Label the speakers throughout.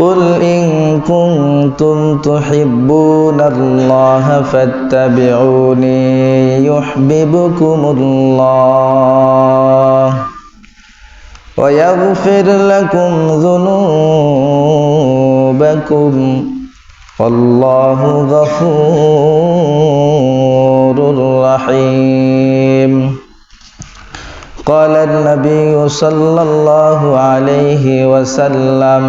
Speaker 1: قل إن كنتم تحبون الله فاتبعوني يحببكم الله ويغفر لكم ذنوبكم والله غفور رحيم قال النبي صلى الله عليه وسلم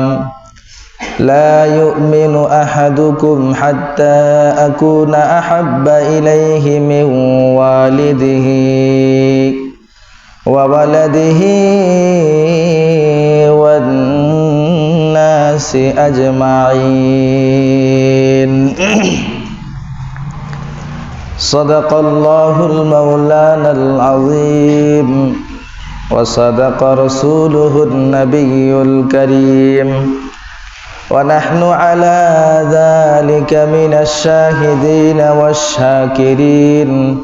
Speaker 1: لا يؤمن أحدكم حتى أكون أحب إليه من والده وولده والناس أجمعين. صدق الله المولانا العظيم. وصدق رسوله النبي الكريم. ونحن على ذلك من الشاهدين والشاكرين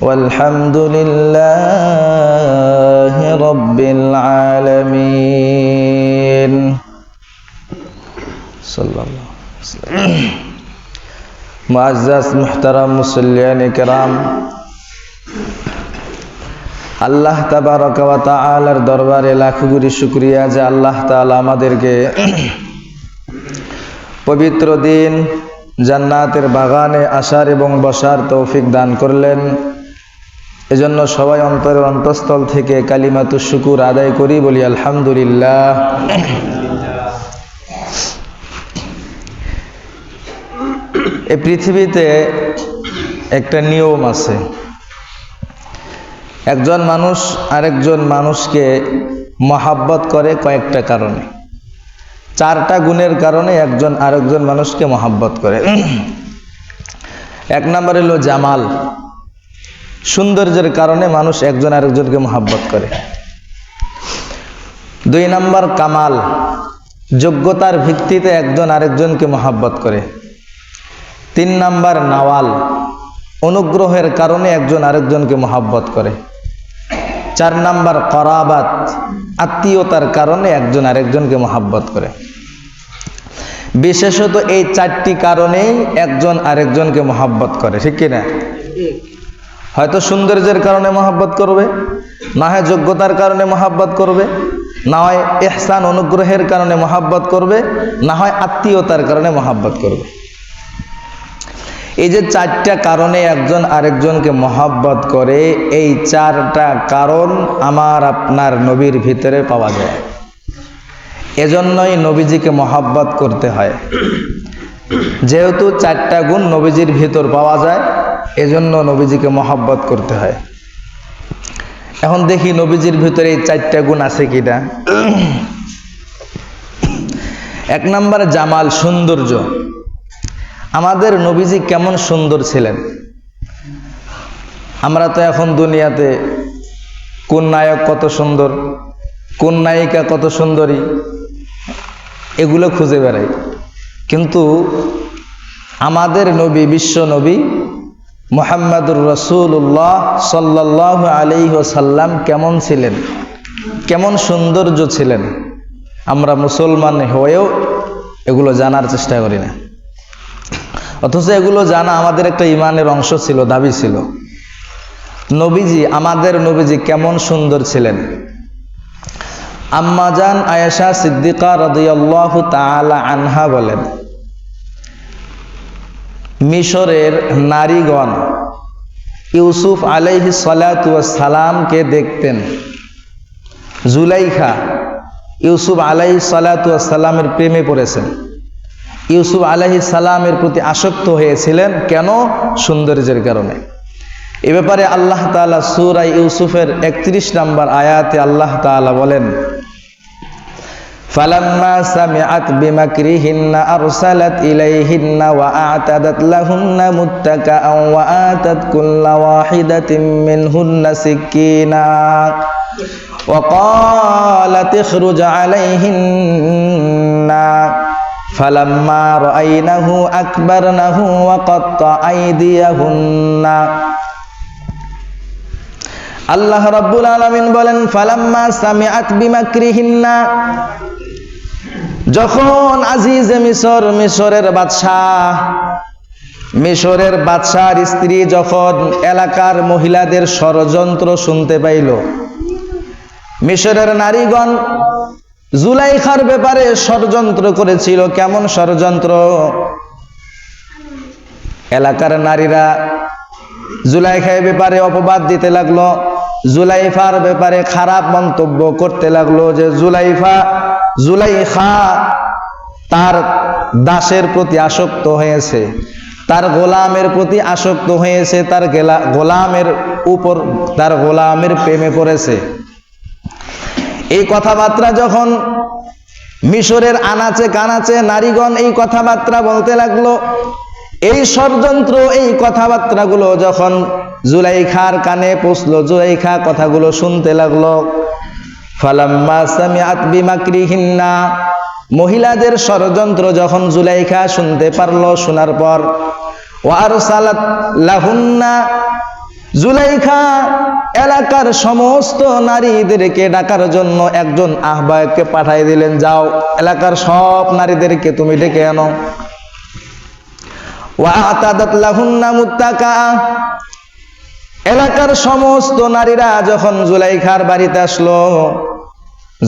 Speaker 1: والحمد لله رب العالمين صلى الله عليه وسلم মুআজ্জাজ মুহতারাম মুসল্লিয়ান কেরাম আল্লাহ তাবারক ওয়া তাআলার দরবারে লাখ কোটি শুকরিয়া যে আল্লাহ তাআলা আমাদেরকে পবিত্র দিন জান্নাতের বাগানে আসার এবং বসার তৌফিক দান করলেন। এজন্য সবাই অন্তরের অন্তঃস্থল থেকে কালিমাতু শুকুর আদায় করি বলি আলহামদুলিল্লাহ। এই পৃথিবীতে একটা নিয়ম আছে। একজন মানুষ আরেকজন মানুষকে মহাব্বত করে কয়েকটা কারণে। চারটা গুণের কারণে একজন আরেকজন মানুষকে মহাব্বত করে। এক নম্বর হলো জামাল। সৌন্দর্যের কারণে মানুষ একজন আরেকজনকে মহাব্বত করে। দুই নম্বর কামাল। যোগ্যতার ভিত্তিতে একজন আরেকজনকে মহাব্বত করে। তিন নাম্বার নাওয়াল। অনুগ্রহের কারণে একজন আরেকজনকে মহাব্বত করে। চার নাম্বার করাবাত, আত্মীয়তার কারণে একজন আরেকজনকে মহাব্বত করে। বিশেষত এই চারটি কারণেই একজন আরেকজনকে মহাব্বত করে, ঠিক কিনা? হয়তো সৌন্দর্যের কারণে মহাব্বত করবে, না হয় যোগ্যতার কারণে মহাব্বত করবে, না হয় এহসান অনুগ্রহের কারণে মহাব্বত করবে, না হয় আত্মীয়তার কারণে মহাব্বত করবে। এই যে চারটা কারণে একজন আরেকজনকে মহাব্বত করে, এই চারটা কারণ আমার আপনার নবীর ভিতরে পাওয়া যায়। এজন্যই নবীজিকে মহাব্বত করতে হয়। যেহেতু চারটা গুণ নবীজির ভিতর পাওয়া যায়, এজন্য নবীজিকে মহাব্বত করতে হয়। এখন দেখি নবীজির ভিতরে এই চারটা গুণ আছে কিনা। এক নম্বরে, জামাল, সৌন্দর্য। আমাদের নবীজি কেমন সুন্দর ছিলেন। আমরা তো এখন দুনিয়াতে কোন নায়ক কত সুন্দর, কোন নায়িকা কত সুন্দরী, এগুলো খুঁজে বেড়াই। কিন্তু আমাদের নবী, বিশ্ব নবী মোহাম্মদুর রসুল্লাহ সাল্লাহ আলী সাল্লাম কেমন ছিলেন, কেমন সৌন্দর্য ছিলেন, আমরা মুসলমান হয়েও এগুলো জানার চেষ্টা করি না। অথচ এগুলো জানা আমাদের একটা ইমানের অংশ ছিল, দাবি ছিল। নবীজি, আমাদের নবীজি কেমন সুন্দর ছিলেন। আম্মাজান আয়েশা সিদ্দিকা রদিয়াল্লাহু তাআলা আনহা বলেন, মিশরের নারীগণ ইউসুফ আলাইহি সালামকে দেখতেন। জুলাইখা ইউসুফ আলাইহি সালামের প্রেমে পড়েছেন। ইউসুফ আলাহি সালামের প্রতি আসক্ত হয়েছিলেন কেন সৌন্দর্যের কারণে এ ব্যাপারে আল্লাহ তালা সুরাই ইউসুফের একত্রিশ নম্বর আয়াতে আল্লাহ তালা বলেন فلما سمعت بمكرهن أرسلت إليهن وأعتدت لهن متكأ وآتت كل واحدة منهن سكينا وقالت اخرج عليهن فلما رأينه أكبرنه وقطع أيديهن আল্লাহ রাব্বুল আলামিন বলেন ফালাম্মা সামিআত বিমাকরিহিন্না যখন আজিজে মিশর মিশরের বাদশাহ মিশরের বাদশার স্ত্রী যখন এলাকার মহিলাদের ষড়যন্ত্র শুনতে পাইল মিশরের নারীগণ জুলাইখার ব্যাপারে ষড়যন্ত্র করেছিল। কেমন ষড়যন্ত্র? এলাকার নারীরা জুলাইখার ব্যাপারে অপবাদ দিতে লাগল। জুলাইফার ব্যাপারে খারাপ মন্তব্য করতে লাগল যে জুলাইফা, জুলাইখা তার দাসের প্রতি আসক্ত হয়েছে, তার গোলামের প্রতি আসক্ত হয়েছে, তার গেলা গোলামের উপর তার গোলামের প্রেমে পড়েছে। এই কথাবার্তা যখন মিশরের আনাচে কানাচে নারীগণ এই কথাবার্তা বলতে লাগল, এই ষড়যন্ত্র, এই কথাবার্তাগুলো যখন জুলাইখার কানে পৌঁছলো জুলাইখা কথাগুলো শুনতে লাগল, ফালাম্মা মহিলাদের ষড়যন্ত্র যখন জুলাইখা শুনতে পারল, শোনার পর ওয়ারসালাত লাহুন্না জুলাইখা এলাকার সমস্ত নারীদেরকে ডাকার জন্য একজন আহ্বায়ককে পাঠাই দিলেন, যাও, এলাকার সব নারীদেরকে তুমি ডেকে আনো। এলাকার সমস্ত নারীরা যখন জুলাইখার বাড়িতে আসলো,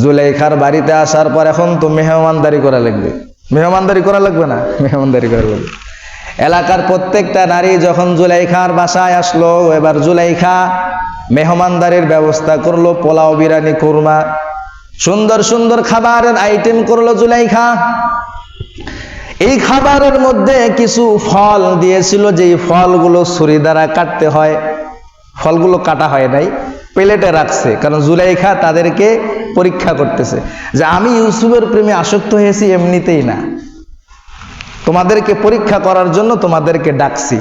Speaker 1: জুলাইখার বাড়িতে আসার পর এখন তো মেহমানদারি করা লাগবে। মেহমানদারি করা লাগবে না? মেহমানদারি করা লাগবে এলাকার প্রত্যেকটা নারী যখন জুলাইখার বাসায় আসলো, এবার জুলাইখা মেহমানদারির ব্যবস্থা করল, পোলাও, বিরিয়ানি কোরমা সুন্দর সুন্দর খাবারের আইটেম করল জুলাইখা। এই খাবারের মধ্যে কিছু ফল দিয়েছিল, যেই ফলগুলো ছুরি দ্বারা কাটতে হয়। ফলগুলো কাটা হয় নাই, প্লেটে রাখছে, কারণ জুলাইখা তাদেরকে পরীক্ষা করতেছে। যে আমি ইউসুফের প্রেমে আসক্ত হয়েছি, এমনিতেই না। তোমাদেরকে পরীক্ষা করার জন্য তোমাদেরকে ডাকছি।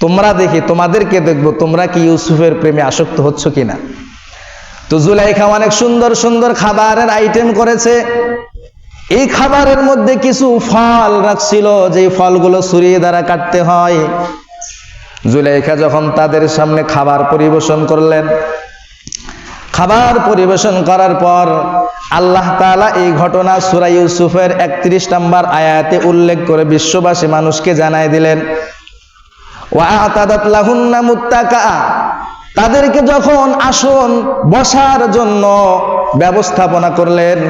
Speaker 1: তোমরা দেখি, তোমাদেরকে দেখব, তোমরা কি ইউসুফের প্রেমে আসক্ত হচ্ছ কিনা? তো জুলাইখা অনেক সুন্দর সুন্দর খাবারের আইটেম করেছে। এই খাবারের মধ্যে কিছু ফল রাখছিল যে ফলগুলো ছুরিয়ে দ্বারা কাটতে হয়। জুলাইখা যখন তাদের সামনে খাবার পরিবেশন করলেন, খাবার পরিবেশন করার পর আল্লাহ তালা এই ঘটনা সুরা ইউসুফের একত্রিশ নম্বর আয়াতে উল্লেখ করে বিশ্ববাসী মানুষকে জানাই দিলেন তাদেরকে যখন আসন বসার জন্য ব্যবস্থাপনা করলেন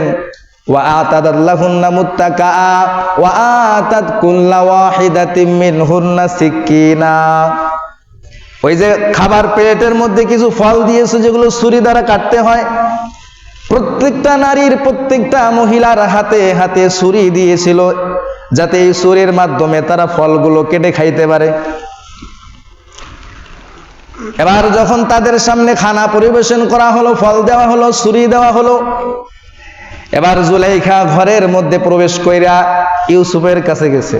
Speaker 1: ওই যে খাবার প্লেটের মধ্যে কিছু ফল দিয়েছে যেগুলো ছুরি দ্বারা কাটতে হয় প্রত্যেকটা নারীর প্রত্যেকটা মহিলার হাতে হাতে ছুরি দিয়েছিল যাতে এই ছুরির মাধ্যমে তারা ফলগুলো কেটে খাইতে পারে। এবার যখন তাদের সামনে খানা পরিবেশন করা হলো, ফল দেওয়া হলো, ছুরি দেওয়া হলো, এবার জুলাইখা ঘরের মধ্যে প্রবেশ কইরা ইউসুফের কাছে গেছে।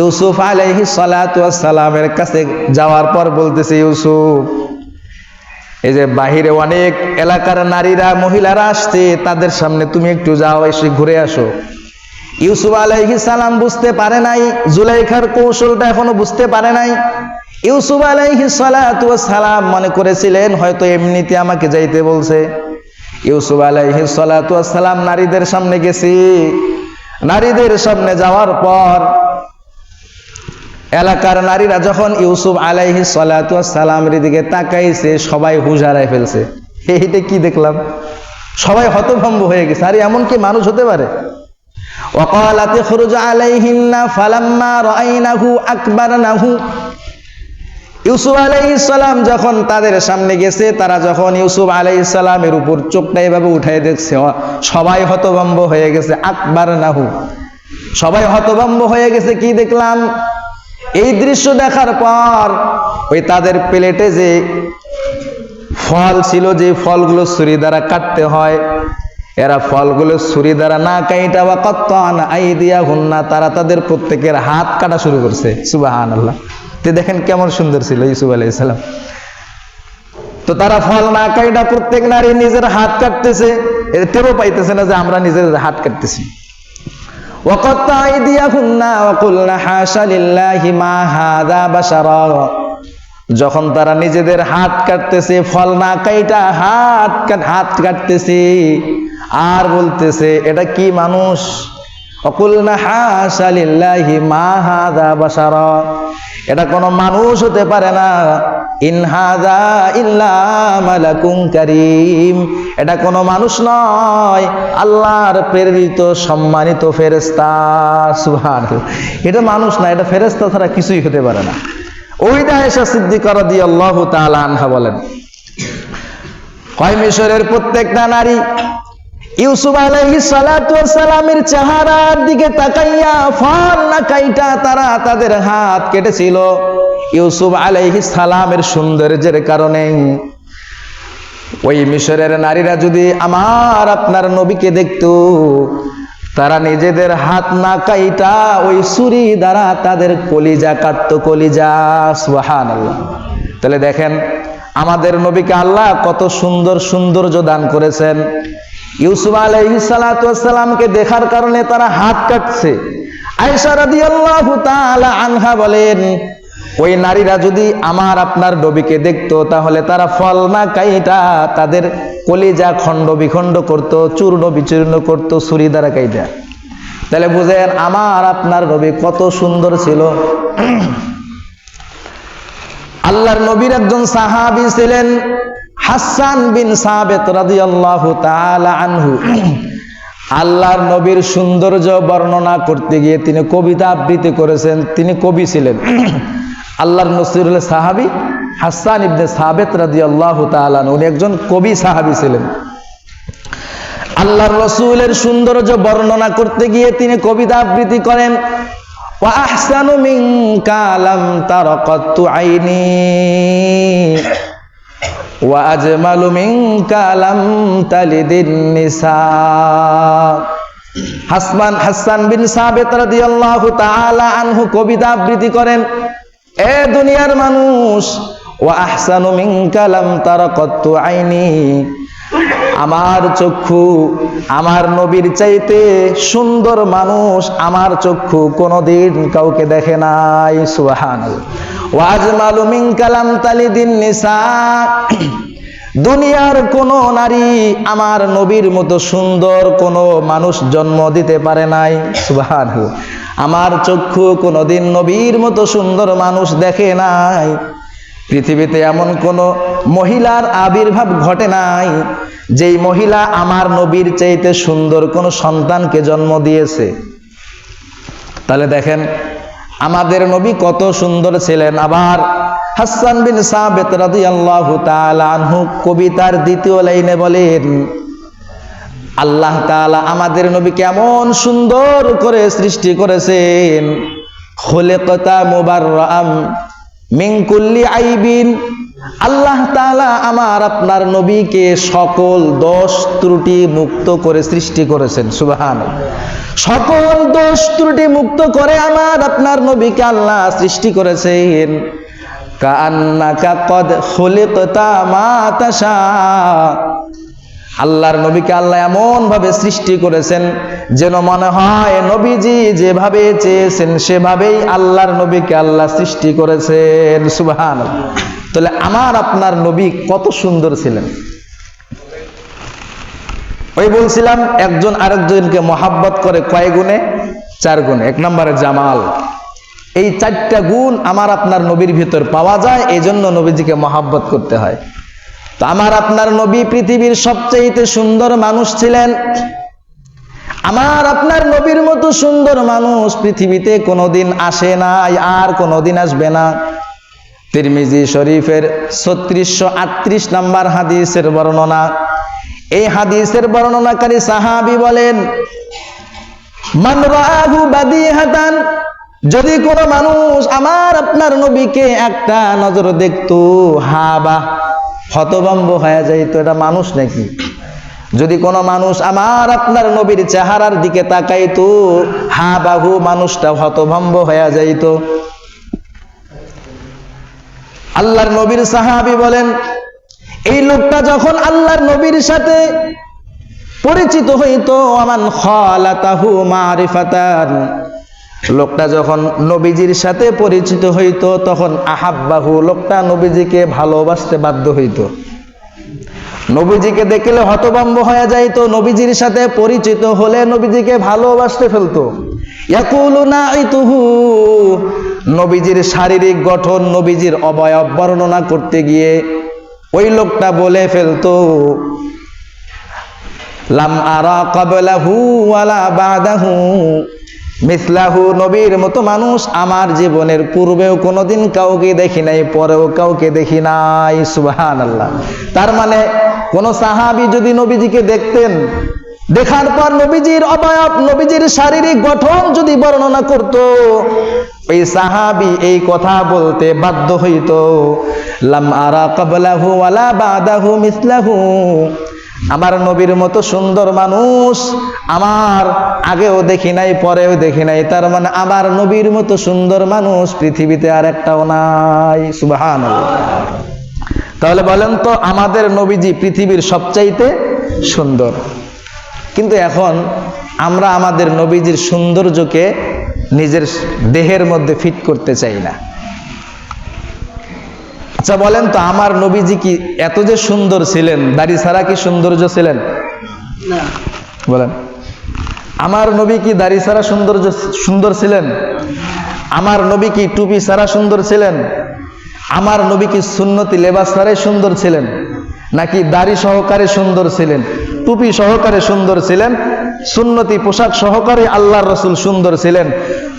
Speaker 1: ইউসুফ আলাইহি সালামের কাছে যাওয়ার পর বলতেছে, ইউসুফ এই যে বাহিরে অনেক এলাকার নারীরা, মহিলারা আসছে, তাদের সামনে তুমি একটু যাও, এসে ঘুরে আসো। ইউসুফ আলাইহি সালাম বুঝতে পারে নাই, জুলাইখার কৌশলটা এখনও বুঝতে পারে নাই। ইউসুফ আলাইহি সালাম মনে করেছিলেন, হয়তো এমনিতে আমাকে যাইতে বলছে। ইউসুফ আলাইহি সালাম নারীদের সামনে গেছি। নারীদের সামনে যাওয়ার পর এলাকার নারীরা যখন ইউসুফ আলাইহি সালামের দিকে তাকাইছে, সবাই হারাই ফেলছে। এইটা কি দেখলাম? সবাই হতভম্ব হয়ে গেছে। আরে, এমন কি মানুষ হতে পারে? ওকালাতে খরুজ আলাইহিন্না ফালাম্মা রাইনাহু আকবারনাহু। ইউসুফ আলাইসালাম যখন তাদের সামনে গেছে, তারা যখন ইউসুফ আলাইসালামের উপর চোখটা এভাবে উঠাই দেখছে সবাই হতভম্ব হয়ে গেছে। আকবার নাহু সবাই হতভম্ব হয়ে গেছে, কি দেখলাম? এই দৃশ্য দেখার পর ওই তাদের প্লেটে যে ফল ছিল, যে ফলগুলো ছুরি দ্বারা কাটতে হয়, এরা ফলগুলো ছুরি দ্বারা না কাইটা বা কত আই দিয়া হুন্না তারা তাদের প্রত্যেকের হাত কাটা শুরু করছে। সুবাহ আল্লাহ তে দেখেন কেমন সুন্দর ছিল ইউসুফ আলাইসালাম তো তারা ফল না কাইটা প্রত্যেক নারী নিজের হাত কাটতেছে। টেরও পাইতেছে না যে আমরা নিজের হাত কাটতেছি। যখন তারা নিজেদের হাত কাটতেছে, ফল না কাইটা হাত হাত কাটতেছে, আর বলতেছে, এটা কি মানুষ? অকুলনা হাসালিল্লাহি মা হাদা বাসারা এটা কোনো মানুষ হতে পারে না। ইন হাদা ইল্লা এটা কোনো মানুষ নয়। আল্লাহর প্রেরিত, সম্মানিত ফেরেস্তা সুবহানাল্লাহ। এটা মানুষ না, এটা ফেরেশতা ছাড়া কিছুই হতে পারে না। ওই দায়েশা সিদ্দিকা রাদিয়াল্লাহু তাআলা আনহা বলেন। হয় মিশরের প্রত্যেকটা নারী ইউসুফ সালাতু সালামের চেহারার দিকে তাকাইয়া ফল না কাইটা তারা তাদের হাত কেটেছিল। ইউসুফ আলাইহি সালামের সৌন্দর্যের কারণে ওই মিশরের নারীরা যদি আমার আপনার নবীকে দেখতো, তারা নিজেদের হাত না কাইটা ওই ছুরি দ্বারা তাদের কলিজা কাটত কলিজা সুহান তাহলে দেখেন, আমাদের নবীকে আল্লাহ কত সুন্দর সৌন্দর্য দান করেছেন। ইউসুফ আলাইহি সালাতামকে দেখার কারণে তারা হাত কাটছে। আয়েশা রাদিয়াল্লাহু তাআলা আনহা বলেন, ওই নারীরা যদি আমার আপনার নবীকে দেখতো, তাহলে তারা ফল না কাইটা, তাদের কলিজা খণ্ড বিখণ্ড করতো, চূর্ণ বিচূর্ণ করতো, ছুরি দ্বারা কাইটা। তাহলে বুঝেন, আমার আপনার নবী কত সুন্দর ছিল। আল্লাহর নবীর একজন সাহাবী ছিলেন হাসান বিন সাবেত রাদিয়াল্লাহু তাআলা আনহু। আল্লাহর নবীর সৌন্দর্য বর্ণনা করতে গিয়ে তিনি কবিতা আবৃত্তি করেছেন, তিনি কবি ছিলেন। আল্লাহর নসিরুল সাহাবি হাসান ইবনে সাবেত রাদিয়াল্লাহু তাআলা উনি একজন কবি সাহাবি ছিলেন। আল্লাহর রসুলের সৌন্দর্য বর্ণনা করতে গিয়ে তিনি কবিতা আবৃত্তি করেন আইনি। ওয়াজমালু মিনকা লাম তালিদিন নিসা। হাসমান হাসান বিন সাবেত রাদিয়াল্লাহু তাআলা আনহু কবিতা আবৃত্তি করেন, এ দুনিয়ার মানুষ, ওয়া আহসানু মিনকা লাম তারাকাতু আইনি। আমার চক্ষু আমার নবীর চাইতে সুন্দর মানুষ আমার চক্ষু কোনোদিন কাউকে দেখে নাই সুহান ওয়াজ মালুমিং কালাম তালিদিন নিসা। দুনিয়ার কোন নারী আমার নবীর মতো সুন্দর কোনো মানুষ জন্ম দিতে পারে নাই সুবাহান আমার চক্ষু কোনোদিন নবীর মতো সুন্দর মানুষ দেখে নাই। পৃথিবীতে এমন কোন মহিলার আবির্ভাব ঘটে নাই, যেই মহিলা আমার নবীর চাইতে সুন্দর কোন সন্তানকে জন্ম দিয়েছে। তাহলে দেখেন, আমাদের নবী কত সুন্দর ছিলেন। আবার হাসান বিন সাবেত রাদিয়াল্লাহু আনহু কবিতার দ্বিতীয় লাইনে বলেন, আল্লাহ তাআলা আমাদের নবী কেমন সুন্দর করে সৃষ্টি করেছেন। খোলেকতা মুবাররাম মিঙ্কুল্লি আইবিন, আল্লাহ তাআলা আমার আপনার নবীকে সকল দোষ ত্রুটি মুক্ত করে সৃষ্টি করেছেন সুবহান সকল দোষ ত্রুটি মুক্ত করে আমার আপনার নবীকে আল্লাহ সৃষ্টি করেছেন। কান্নাকা কদ খুলিকতা আল্লাহর নবীকে আল্লাহ এমন ভাবে সৃষ্টি করেছেন যেন মনে হয় নবীজি যেভাবে চেয়েছেন, সেভাবেই আল্লাহর নবীকে আল্লাহ সৃষ্টি করেছেন। সুবহান তাহলে আমার, আপনার নবী কত সুন্দর ছিলেন? ওই বলছিলাম, একজন আরেকজনকে মহাব্বত করে কয় গুণে? চার গুণে। এক নম্বরে জামাল। এই চারটা গুণ আমার, আপনার নবীর ভিতর পাওয়া যায় এই জন্য নবীজিকে মহাব্বত করতে হয়। তো আমার, আপনার নবী পৃথিবীর সবচেয়ে সুন্দর মানুষ ছিলেন আমার আপনার নবীর মতো সুন্দর মানুষ পৃথিবীতে কোনোদিন আসে নাই, আর কোনোদিন আসবে না। তিরমিজি শরীফের ছত্রিশশো আটত্রিশ নাম্বার হাদিসের বর্ণনা। এই হাদিসের বর্ণনাকারী সাহাবি বলেন, মান রাহু বাদিহাতান যদি কোনো মানুষ আমার আপনার নবীকে একটা নজর দেখতো হা বা হতভম্ব হয়ে যাইতো, এটা মানুষ নাকি? যদি কোনো মানুষ আমার আপনার নবীর চেহারার দিকে তাকাইতো, হা বাহু মানুষটা হতভম্ব হয়ে যাইতো। আল্লাহর নবীর সাহাবি বলেন, এই লোকটা যখন আল্লাহর নবীর সাথে পরিচিত হইতো আমান খালাতাহু মারিফাতান। লোকটা যখন নবীজির সাথে পরিচিত হইতো, তখন আহাব্বাহু লোকটা নবীজিকে ভালোবাসতে বাধ্য হইতো। নবীজিকে দেখলে হতভম্ব হয়ে যাইতো, নবীজির সাথে পরিচিত হলে নবীজিকে ভালোবাসতে ফেলতো। নবীজির শারীরিক গঠন, নবীজির অবয়ব বর্ণনা করতে গিয়ে ওই লোকটা বলে ফেলতো, লাম আরা কাবলাহু ওয়ালা বাদাহু। মিসলাহু নবীর মতো মানুষ আমার জীবনের পূর্বেও কোনোদিন কাউকে দেখি নাই, পরেও কাউকে দেখি নাই সুবহান আল্লাহ তার মানে কোন সাহাবি যদি নবীজিকে দেখতেন, দেখার পর নবীজির অবয়ব, নবীজির শারীরিক গঠন যদি বর্ণনা করত, ওই সাহাবি এই কথা বলতে বাধ্য হইত, লাম আরা কাবলাহু ওয়ালা বাদাহু মিসলাহু। আমার নবীর মতো সুন্দর মানুষ। আমার আগেও দেখি নাই, পরেও দেখি নাই। তার মানে আমার নবীর মতো সুন্দর মানুষ পৃথিবীতে আর একটাও নাই। সুবাহান তাহলে বলেন তো, আমাদের নবীজি পৃথিবীর সবচাইতে সুন্দর। কিন্তু এখন আমরা আমাদের নবীজির সৌন্দর্যকে নিজের দেহের মধ্যে ফিট করতে চাই না। আচ্ছা বলেন তো আমার নবীজি কি এত যে সুন্দর ছিলেন দাড়ি ছাড়া কি সৌন্দর্য ছিলেন? বলেন। আমার নবী কি দাড়ি ছাড়া সৌন্দর্য সুন্দর ছিলেন? আমার নবী কি টুপি ছাড়া সুন্দর ছিলেন? আমার নবী কি সুন্নতি লেবাস ছাড়াই সুন্দর ছিলেন? নাকি দাড়ি সহকারে সুন্দর ছিলেন? টুপি সহকারে সুন্দর ছিলেন, সুন্নতি পোশাক সহকারে আল্লাহর রসুল সুন্দর ছিলেন।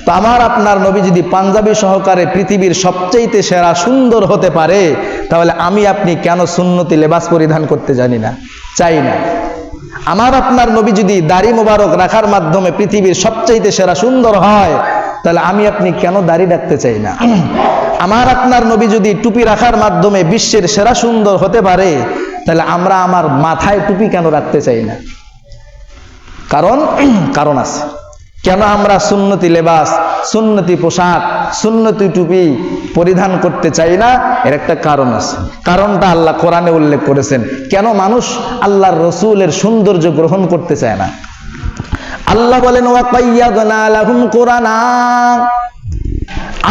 Speaker 1: তো আমার আপনার নবী যদি পাঞ্জাবি সহকারে পৃথিবীর সবচেয়েতে সেরা সুন্দর হতে পারে, তাহলে আমি আপনি কেন সুন্নতি লেবাস পরিধান করতে জানি না? চাই না। আমার আপনার নবী যদি দাড়ি মোবারক রাখার মাধ্যমে পৃথিবীর সবচাইতে সেরা সুন্দর হয় তাহলে আমি আপনি কেন দাড়ি রাখতে চাই না? আমার আপনার নবী যদি টুপি রাখার মাধ্যমে বিশ্বের সেরা সুন্দর হতে পারে, তাহলে আমরা আমার মাথায় টুপি কেন রাখতে চাই না? কারণ কারণ আছে। কেন আমরা সুন্নতি লেবাস, সুন্নতি পোশাক, সুন্নতি টুপি পরিধান করতে চাই না? এর একটা কারণ আছে। কারণটা আল্লাহ কোরআনে উল্লেখ করেছেন, কেন মানুষ আল্লাহর রসুলের সৌন্দর্য গ্রহণ করতে চায় না? আল্লাহ বলেন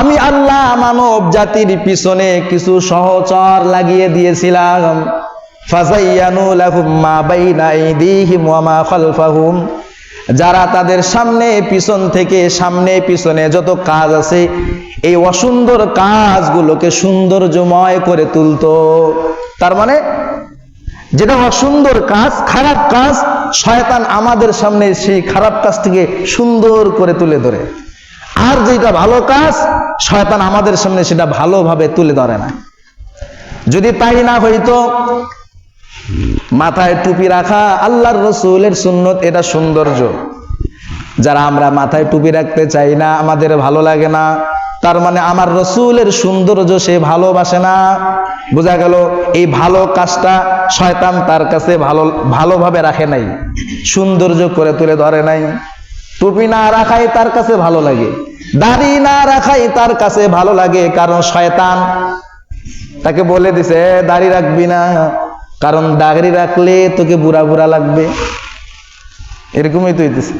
Speaker 1: আমি আল্লাহ মানব জাতির পিছনে কিছু সহচর লাগিয়ে দিয়েছিলাম। যারা তাদের সামনে পিছন থেকে সামনে পিছনে যত কাজ আছে, এই অসুন্দর কাজগুলোকে সৌন্দর্যময় করে তুলতো। তার মানে যেটা অসুন্দর কাজ, খারাপ কাজ শয়তান আমাদের সামনে সেই খারাপ কাজটিকে সুন্দর করে তুলে ধরে। আর যেটা ভালো কাজ, শয়তান আমাদের সামনে সেটা ভালোভাবে তুলে ধরে না। যদি তাই না হইতো, মাথায় টুপি রাখা আল্লাহর রসুলের সুন্নত, এটা সৌন্দর্য। যারা আমরা মাথায় টুপি রাখতে চাই না, আমাদের ভালো লাগে না তার মানে আমার রসুলের সৌন্দর্য সে ভালোবাসে না। বোঝা গেল এই ভালো কাজটা শয়তান তার কাছে ভালো ভালোভাবে রাখে নাই সৌন্দর্য করে তুলে ধরে নাই। টুপি না রাখাই তার কাছে ভালো লাগে দাড়ি না রাখাই তার কাছে ভালো লাগে কারণ শয়তান তাকে বলে দিছে "এ, দাড়ি রাখবি না কারণ দাড়ি রাখলে তোকে বুড়া বুড়া লাগবে। এরকমই তো হইতেছে।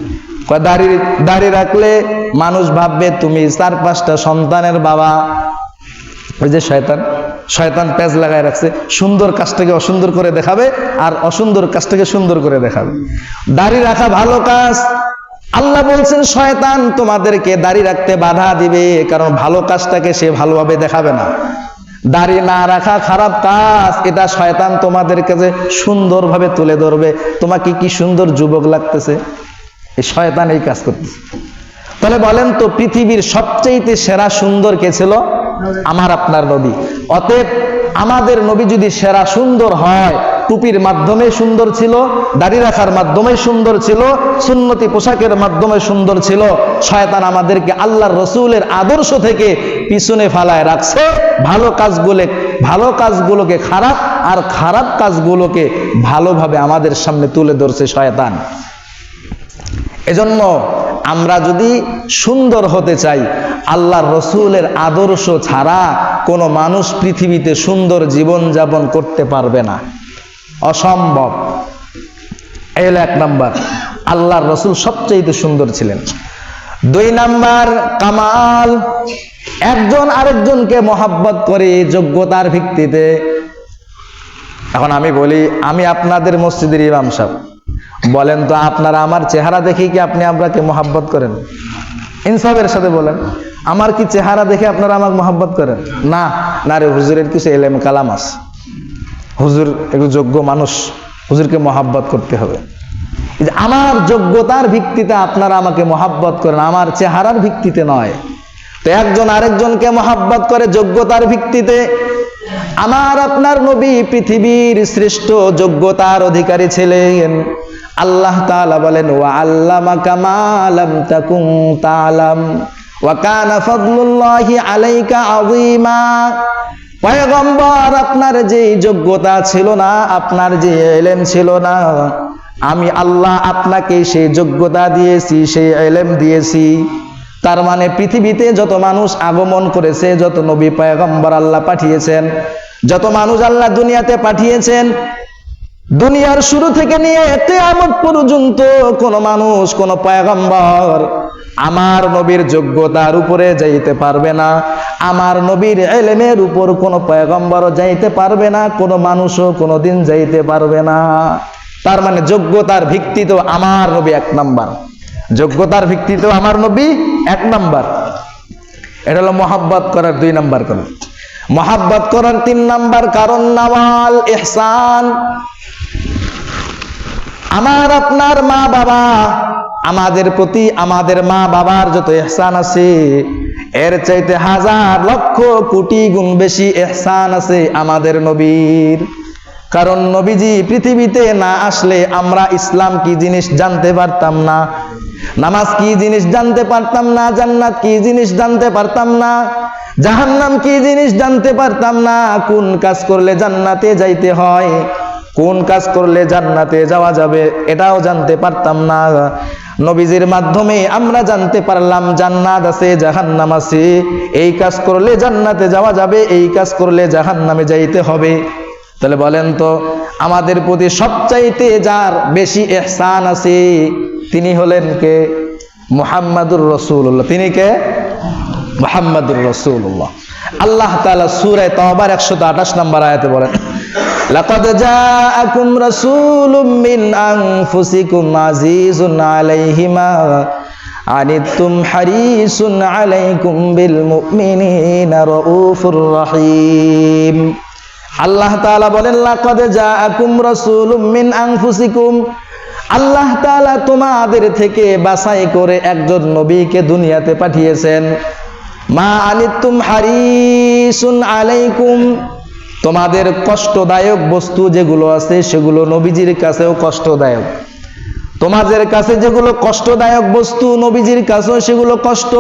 Speaker 1: দাড়ি দাড়ি রাখলে মানুষ ভাববে তুমি চার পাঁচটা সন্তানের বাবা। ওই যে শয়তান শয়তান পেজ লাগায় রাখছে। সুন্দর কাজটাকে অসুন্দর করে দেখাবে আর অসুন্দর কাজটাকে সুন্দর করে দেখাবে। দাড়ি রাখা ভালো কাজ। আল্লাহ বলছেন, শয়তান তোমাদেরকে দাড়ি রাখতে বাধা দিবে, কারণ ভালো কাজটাকে সে ভালোভাবে দেখাবে না। দাড়ি না রাখা খারাপ কাজ, এটা শয়তান তোমাদের কাছে সুন্দরভাবে তুলে ধরবে। তোমাকে কি সুন্দর যুবক লাগতেছে? এই শয়তান এই কাজ করতেছে। তাহলে বলেন তো, পৃথিবীর সবচেয়ে সেরা সুন্দর কে ছিল? আমার আপনার নবী। অতএব আমাদের নবী যদি সেরা সুন্দর হয়, টুপির মাধ্যমে সুন্দর ছিল, দাড়ি রাখার মাধ্যমে সুন্দর ছিল, সুন্নতি পোশাকের মাধ্যমে সুন্দর ছিল, শয়তান আমাদেরকে আল্লাহর রসুলের আদর্শ থেকে পিছনে ফালায় রাখছে। ভালো কাজগুলো, ভালো কাজগুলোকে খারাপ আর খারাপ কাজগুলোকে ভালোভাবে আমাদের সামনে তুলে ধরছে শয়তান। এজন্য আমরা যদি সুন্দর হতে চাই, আল্লাহর রসুলের আদর্শ ছাড়া কোনো মানুষ পৃথিবীতে সুন্দর জীবন যাপন করতে পারবে না। অসম্ভব। এই হলো এক নাম্বার। আল্লাহর রসুল সবচেয়ে সুন্দর ছিলেন। দুই নাম্বার, কামাল। একজন আরেকজনকে মহাব্বত করে যোগ্যতার ভিত্তিতে। এখন আমি বলি, আমি আপনাদের মসজিদের ইমাম সাহেব। বলেন তো, আপনারা আমার চেহারা দেখি কি আপনি আপনাকে মোহাব্বত করেন? ইনসাফের সাথে বলেন। আমার কি চেহারা দেখে আপনারা আমাকে মোহাব্বত করেন? না না রে, হুজুরের কিছু এলেম কালাম আছে। হুজুর একটু যোগ্য মানুষ, হুজুরকে মহাব্বত করতে হবে। আমার যোগ্যতার ভিত্তিতে আপনারা আমাকে মহাব্বত করেন, আমার চেহারার ভিত্তিতে নয়। তো একজন আরেকজনকে মহাব্বত করে যোগ্যতার ভিত্তিতে, আমার আপনার নবী পৃথিবীর শ্রেষ্ঠ যোগ্যতার অধিকারী ছিলেন। আল্লাহ তাআলা বলেন তাকুম তালাম ওয়া কানা ফাদলুল্লাহি আলাইকা পয়গম্বর, আপনার যে যোগ্যতা ছিল না, আপনার যে এলেম ছিল না, আমি আল্লাহ আপনাকে সেই যোগ্যতা দিয়েছি, সেই এলেম দিয়েছি। তার মানে পৃথিবীতে যত মানুষ আগমন করেছে, যত নবী পয়গম্বর আল্লাহ পাঠিয়েছেন, যত মানুষ আল্লাহ দুনিয়াতে পাঠিয়েছেন দুনিয়ার শুরু থেকে নিয়ে কেয়ামত পর্যন্ত কোন মানুষ, কোন পয়গম্বর আমার নবীর যোগ্যতার উপরে যাইতে পারবে না। আমার নবীর এলেমের উপর কোন পয়গম্বরও যাইতে পারবে না, কোনো মানুষও কোনোদিন যাইতে পারবে না। তার মানে যোগ্যতার ভিত্তি তো আমার নবী এক নাম্বার। যোগ্যতার ভিত্তি তো আমার নবী এক নাম্বার। এটা হলো মহাব্বত করার দুই নাম্বার কারণ। মহাব্বত করার তিন নাম্বার কারণ নাওয়াল, ইহসান। আমার আপনার মা বাবা, আমাদের প্রতি আমাদের মা বাবার যত এহসান আছে, এর চাইতে হাজার লক্ষ কোটি গুণ বেশি এহসান আছে আমাদের নবীর। কারণ নবীজি পৃথিবীতে না আসলে আমরা ইসলাম কি জিনিস জানতে পারতাম না। নামাজ কি জিনিস জানতে পারতাম না, জান্নাত কি জিনিস জানতে পারতাম না, জাহান্নাম কি জিনিস জানতে পারতাম না, কোন কাজ করলে জান্নাতে যাইতে হয়, কোন কাজ করলে জান্নাতে যাওয়া যাবে এটাও জানতে পারতাম না। নবীজির মাধ্যমে আমরা জানতে পারলাম, জান্নাত আছে, জাহান্নাম আছে, এই কাজ করলে জান্নাতে যাওয়া যাবে, এই কাজ করলে জাহান্নামে যাইতে হবে। তাহলে বলেন তো, আমাদের প্রতি সবচাইতে যার বেশি এহসান আছে, তিনি হলেন কে? মুহাম্মাদুর রসুল্লাহ তিনি কে? মুহাম্মাদুর রসুল্লাহ আল্লাহ তাআলা সূরা তাওবার 128 নম্বর আয়াতে বলেন, লাকাদ জাআকুম রাসূলুম মিন আনফুসিকুম আজিজুন আলাইহি মা আনিতুম হারিসুন আলাইকুম বিল মুমিনিনা রাউফুর রহিম। আল্লাহ তাআলা বলেন, লাকাদ জাআকুম রাসূলুম মিন আনফুসিকুম। আল্লাহ তাআলা তোমাদের থেকে বাছাই করে একজন নবীকে দুনিয়াতে পাঠিয়েছেন। মা আনিতুম হারিসুন আলাইকুম। তোমাদের কষ্টদায়ক বস্তু যেগুলো আছে, সেগুলো নবীজির কাছেও কষ্টদায়ক। তোমাদের কাছে যেগুলো কষ্টদায়ক বস্তু নবীজির কাছেও সেগুলো কষ্ট।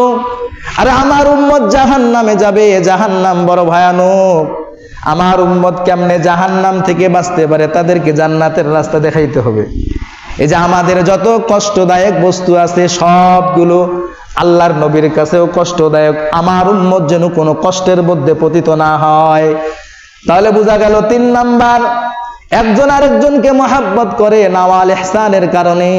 Speaker 1: আর আমার উম্মত জাহান নামে যাবে জাহান নাম বড় ভয়ানক। আমার উম্মত কেমনে জাহান নাম থেকে বাঁচতে পারে তাদেরকে জান্নাতের রাস্তা দেখাইতে হবে। এই যে আমাদের যত কষ্টদায়ক বস্তু আছে, সবগুলো আল্লাহর নবীর কাছেও কষ্টদায়ক। আমার উম্মত যেন কোনো কষ্টের মধ্যে পতিত না হয়। তাহলে বোঝা গেল তিন নাম্বার, একজন আরেকজনকে মহাব্বত করে নাওয়াল এহসানের কারণে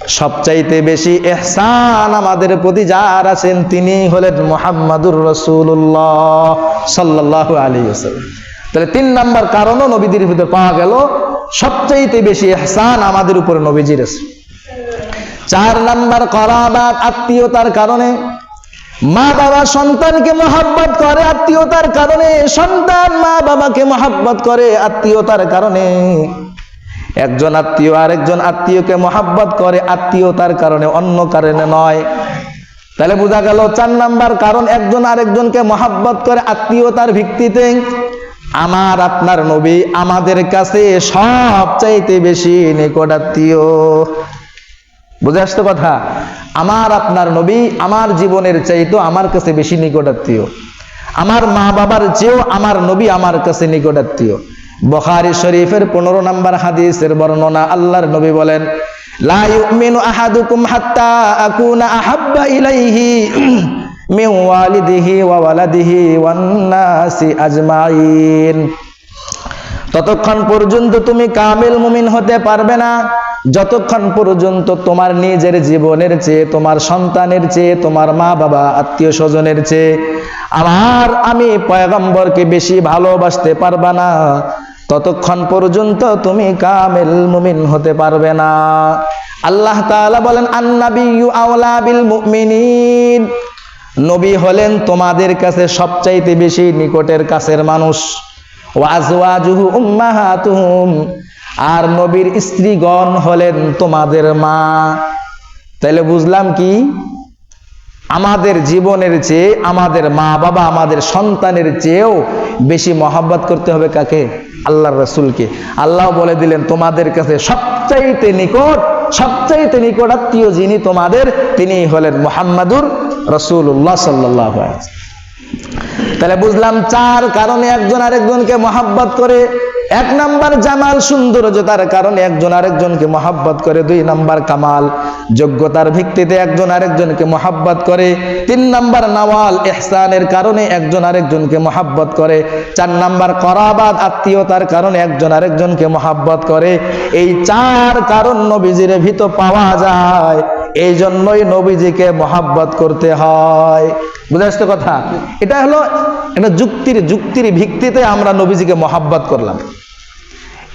Speaker 1: সবচাইতে বেশি এহসান আমাদের প্রতি যার আছেন তিনি হলেন মোহাম্মদুর রসুল্লাহ সাল্লাহ আলী তাহলে তিন নাম্বার কারণও নবীদের ভিতরে পাওয়া গেল, সবচাইতে বেশি এহসান আমাদের উপরে নবীজির আছে। চার নাম্বার করাবাত আত্মীয়তার কারণে মা বাবা সন্তানকে মহাব্বত করে আত্মীয়তার কারণে, সন্তান মা বাবাকে মহাব্বত করে আত্মীয়তার কারণে। একজন আত্মীয় আরেকজন আত্মীয়কে মহাব্বত করে আত্মীয়তার কারণে অন্য কারণে নয়। তাহলে বোঝা গেল চার নাম্বার কারণ, একজন আরেকজনকে মহাব্বত করে আত্মীয়তার ভিত্তিতে। আমার আপনার নবী আমাদের কাছে সব চাইতে বেশি নিকট আত্মীয়। বুঝে আসতো কথা? আমার আপনার নবী আমার জীবনের চাইতো আমার কাছে বেশি নিকটাত্মীয় আমার মা বাবার চেয়েও আমার নবী আমার কাছে নিকটাত্মীয় বখারি শরীফের পনেরো নম্বর হাদিসের বর্ণনা আল্লাহর নবী বলেন ততক্ষণ পর্যন্ত তুমি কামিল মুমিন হতে পারবে না। যতক্ষণ পর্যন্ত তোমার নিজের জীবনের চেয়ে, তোমার সন্তানের চেয়ে, তোমার মা বাবা, আত্মীয় স্বজনের চেয়ে আমার আমি পয়গম্বরকে বেশি ভালোবাসতে পারবা না। ততক্ষণ পর্যন্ত তুমি কামেল মুমিন হতে পারবে না। আল্লাহ তাআলা বলেন, আন্নাবিয়্যু আওলা বিল মুমিনিন। নবী হলেন তোমাদের কাছে সবচাইতে বেশি নিকটের কাছের মানুষ। ওয়াজওয়াজুহু উম্মাহাতুহুম। আর নবীর স্ত্রীগণ হলেন তোমাদের মা। তাহলে বুঝলাম কি? আমাদের জীবনের চেয়ে আমাদের মা বাবা আমাদের সন্তানের চেয়েও বেশি মহাব্বত করতে হবে কাকে? আল্লাহর রসুলকে। আল্লাহ বলে দিলেন, তোমাদের কাছে সবচাইতে নিকট সবচাইতে নিকট আত্মীয় যিনি তোমাদের তিনি হলেন মোহাম্মদুর রসুল্লাহ সাল্লাহ তাহলে বুঝলাম, চার কারণে একজন আরেকজনকে মহাব্বত করে এক নাম্বার জামাল সৌন্দর্যতার কারণে একজন আরেকজনকে মহাব্বত করে। দুই নাম্বার কামাল, যোগ্যতার ভিত্তিতে একজন আরেকজনকে মহাব্বত করে। তিন নাম্বার নওয়াল এহসানের কারণে একজন আরেকজনকে মহাব্বত করে। চার নাম্বার করাবাদ, আত্মীয়তার কারণে একজন আরেকজনকে মহাব্বত করে। এই চার কারণ নবীজির ভিত পাওয়া যায়। এই জন্যই নবীজিকে মহাব্বত করতে হয়। বুঝে আসতে কথা? এটা হলো এটা যুক্তির যুক্তির ভিত্তিতে আমরা নবীজিকে মহাব্বত করলাম।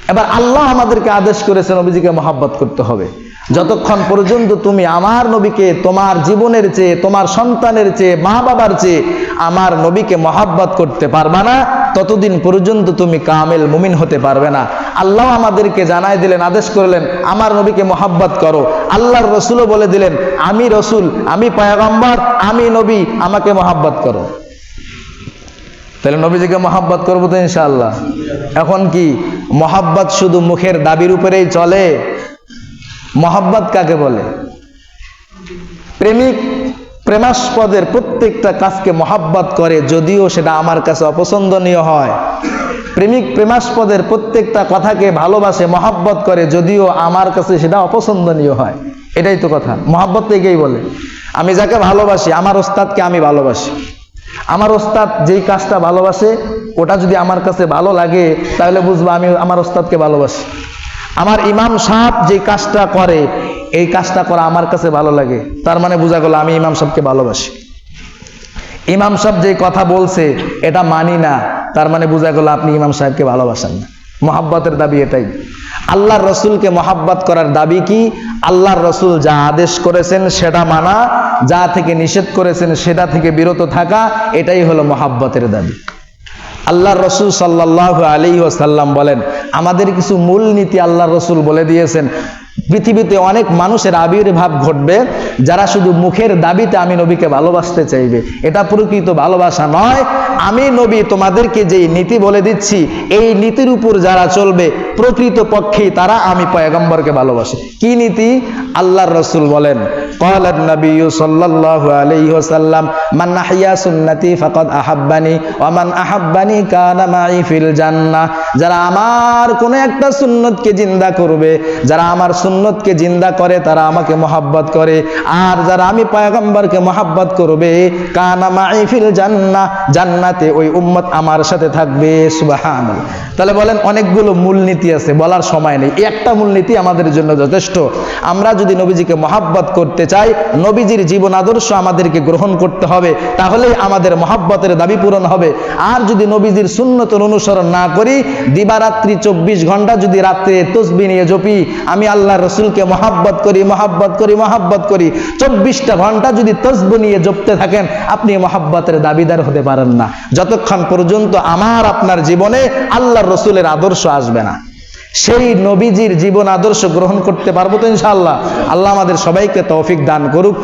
Speaker 1: এবার আল্লাহ আমাদেরকে আদেশ করেছে নবীজিকে মহাব্বত করতে হবে। যতক্ষণ পর্যন্ত তুমি আমার নবীকে, তোমার জীবনের চেয়ে, তোমার সন্তানের চেয়ে মা বাবার চেয়ে আমার নবীকে মহাব্বত করতে পারবা না ততদিন পর্যন্ত তুমি কামেল মুমিন হতে পারবে না। আল্লাহ আমাদেরকে জানাই দিলেন, আদেশ করলেন, আমার নবীকে মহাব্বত করো। আল্লাহর রসুলও বলে দিলেন, আমি রসুল, আমি পয়াগম্বর, আমি নবী, আমাকে মহাব্বত করো। তাহলে নবীজিকে মহাব্বত করব তো ইনশাআল্লাহ। এখন কি, মহাব্বত শুধু মুখের দাবির উপরেই চলে? মহাব্বত কাকে বলে? প্রেমিক প্রেমাস্পদের প্রত্যেকটা কাজকে মহাব্বত করে, যদিও সেটা আমার কাছে অপছন্দনীয় হয়। প্রেমিক প্রেমাস্পদের প্রত্যেকটা কথাকে ভালোবাসে, মহাব্বত করে, যদিও আমার কাছে সেটা অপছন্দনীয় হয়। এটাই তো কথা। মহাব্বত একেই বলে। আমি যাকে ভালোবাসি, আমার ওস্তাদকে আমি ভালোবাসি। আমার ওস্তাদ যেই কাজটা ভালোবাসে, ওটা যদি আমার কাছে ভালো লাগে, তাহলে বুঝব আমি আমার ওস্তাদকে ভালোবাসি। আমার ইমাম সাহেব যে কাজটা করে এই কাজটা করা আমার কাছে ভালো লাগে। তার মানে বোঝা গেল আমি ইমাম সাহেবকে ভালোবাসি। ইমাম সাহেব যে কথা বলছে, এটা মানি না। তার মানে বোঝা গেল আপনি ইমাম সাহেবকে ভালোবাসেন না। মহাব্বতের দাবি এটাই। আল্লাহর রসুলকে মহাব্বত করার দাবি কি? আল্লাহর রসুল যা আদেশ করেছেন সেটা মানা, যা থেকে নিষেধ করেছেন সেটা থেকে বিরত থাকা, এটাই হলো মহাব্বতের দাবি। আল্লাহ রসুল সাল্লাহ আলী ওসাল্লাম বলেন, আমাদের কিছু মূল নীতি আল্লাহ রসুল বলে দিয়েছেন। পৃথিবীতে অনেক মানুষের আবির্ভাব ঘটবে যারা শুধু মুখের দাবিতে আমি নবীকে ভালোবাসতে চাইবে এটা প্রকৃত ভালোবাসা নয় আমি নবী তোমাদেরকে যেই নীতি বলে দিচ্ছি এই নীতির উপর যারা চলবে প্রকৃত পক্ষেই তারা আমি পয়গম্বরকে ভালোবাসি কি নীতি আল্লাহর রসুল বলেন قال النبي صلى الله عليه وسلم من أحيا سنتي فقد أحبني ومن أحبني كان معي في الجنة যারা আমার কোন একটা সুন্নতকে জিন্দা করবে যারা আমার সুন্নতকে জিন্দা করে, তারা আমাকে মহাব্বত করে। আর যারা আমি পয়গম্বরকে মহাব্বত করবে, কানা জান্নাহ, জান্নাতে ওই উম্মত আমার সাথে থাকবে। সুবাহান তাহলে বলেন, অনেকগুলো মূলনীতি আছে, বলার সময় নেই। একটা মূলনীতি আমাদের জন্য যথেষ্ট। আমরা যদি নবীজিকে মহাব্বত করতে চাই, নবীজির জীবন আদর্শ আমাদেরকে গ্রহণ করতে হবে, তাহলেই আমাদের মহাব্বতের দাবি পূরণ হবে। আর যদি নবীজির সুন্নতর অনুসরণ না করি, দিবারাত্রি চব্বিশ ঘণ্টা যদি রাত্রে তসবি নিয়ে জপি আমি আল্লাহ রসুলকে মহাব্বত করি মহাব্বত করি মহাব্বত করি। চব্বিশটা ঘণ্টা যদি তসবু নিয়ে জপতে থাকেন, আপনি মহাব্বতের দাবিদার হতে পারেন না। যতক্ষণ পর্যন্ত আমার আপনার জীবনে আল্লাহ রসুলের আদর্শ আসবে না। সেই নবীজির জীবন আদর্শ গ্রহণ করতে পারব তো ইনশাআল্লাহ। আল্লাহ আমাদের সবাইকে তৌফিক দান করুক।